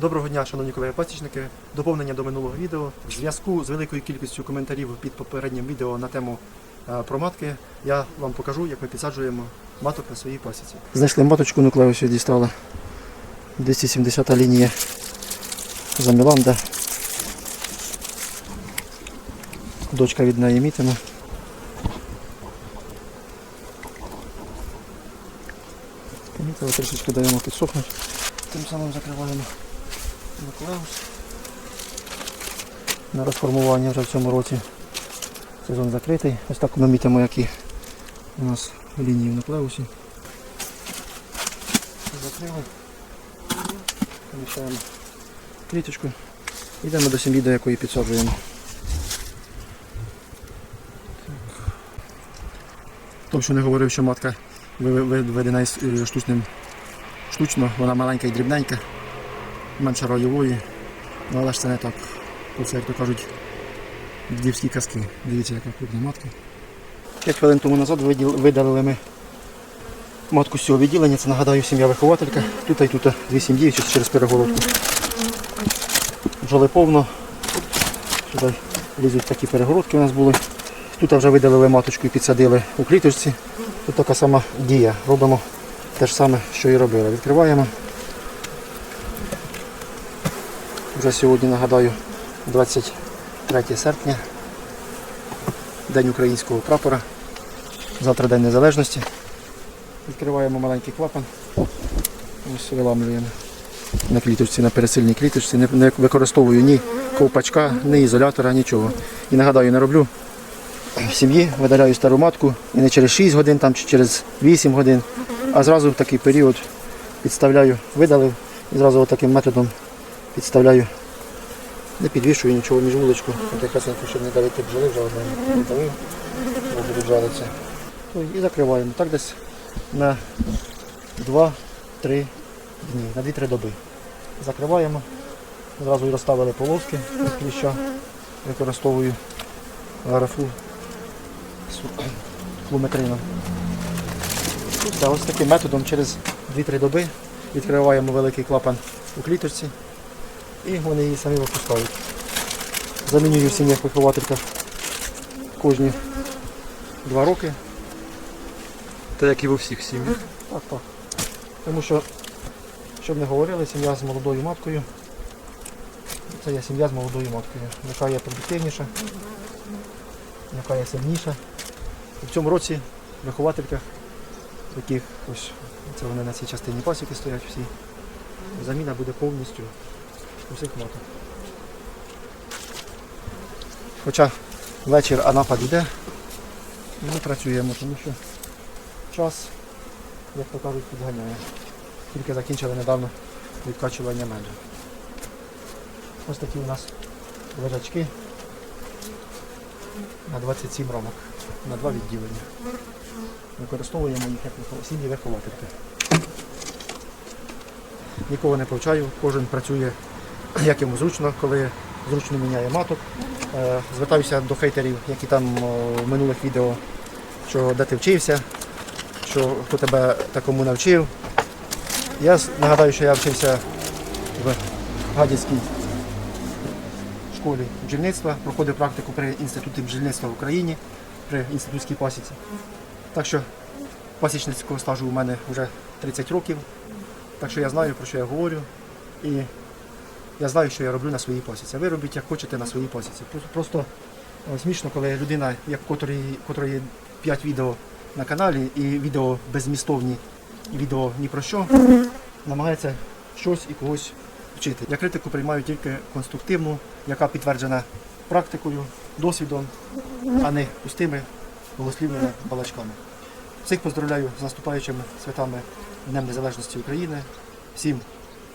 Доброго дня, шановні колеги пасічники. Доповнення до минулого відео. В зв'язку з великою кількістю коментарів під попереднім відео на тему е, про матки, я вам покажу, як ми підсаджуємо маток на своїй пасіці. Знайшли маточку нуклеусі дістали. 270 лінія за Міланда. Дочка від неї мітина. Трішечки даємо підсохнути. Тим самим закриваємо нуклеус. На розформування вже в цьому році сезон закритий. Ось так ми мітимо, які у нас лінії в нуклеусі. Закрили. Поміщаємо кліточку. Йдемо до сім'ї, до якої підсаджуємо. Б що не говорив, що матка ви- ви- виведена із е, штучним штучно, вона маленька і дрібненька, менше ройової, ну, але ж це не так. Оце, як то кажуть, дівські казки. Дивіться, яка крупна матка. П'ять хвилин тому назад видалили ми матку з цього відділення. Це нагадаю сім'я вихователька. Тут і тут дві сім'ї через перегородку. Бджоли повно. Сюди лізуть такі перегородки у нас були. Тут вже видалили маточку і підсадили у кліточці. Тут така сама дія. Робимо те ж саме, що і робили. Відкриваємо. Вже сьогодні, нагадаю, 23 серпня, День українського прапора. Завтра День Незалежності. Відкриваємо маленький клапан. Ось виламлюємо на кліточці, на пересильній кліточці. Не, не використовую ні ковпачка, ні ізолятора, нічого. І нагадаю, не роблю в сім'ї, видаляю стару матку і не через 6 годин там, чи через 8 годин, а зразу в такий період підставляю, видалив і зразу таким методом підставляю. Не підвішую нічого між вуличку, тихесенько, щоб не давити бджоли, вже одне не давив, бо будуть жалитися. Ну, І закриваємо. Так десь на 2-3 дні, на 2-3 доби. Закриваємо. Зразу і розставили полоски від кліща. Використовую графу з флуметрином. Ось таким методом через 2-3 доби відкриваємо великий клапан у кліточці і вони її самі випускають. Замінюю в сім'ях виховательках кожні 2 роки. Та як і в усіх сім'ях. Так, так. Тому що, щоб не говорили, сім'я з молодою маткою. Це є сім'я з молодою маткою, яка є продуктивніша, яка є сильніша. І в цьому році в виховательках, яких ось це вони на цій частині пасіки стоять всі, заміна буде повністю усіх маток. Хоча вечір, а напад йде, ми працюємо, тому що час як то кажуть, підганяє. Тільки закінчили недавно відкачування меду. Ось такі у нас лежачки на 27 рамок, на два відділення. Використовуємо їх як сім'ї виховательки. Нікого не повчаю, кожен працює як йому зручно, коли зручно міняє маток. Е, Звертаюся до хейтерів, які там в минулих відео, що де ти вчився, що хто тебе такому навчив. Я нагадаю, що я вчився в Гадяцькій школі бджільництва, проходив практику при інституті бджільництва в Україні, при інститутській пасіці. Так що пасічницького стажу у мене вже 30 років, так що я знаю, про що я говорю. І я знаю, що я роблю на своїй пасіці. Ви робіть як хочете на своїй пасіці. Просто- е, смішно, коли людина, як котрої, котрої 5 відео на каналі і відео беззмістовні, і відео ні про що, намагається щось і когось вчити. Я критику приймаю тільки конструктивну, яка підтверджена практикою, досвідом, а не пустими голослівними балачками. Всіх поздравляю з наступаючими святами Днем Незалежності України. Всім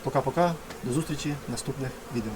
пока-пока, до зустрічі в наступних відео.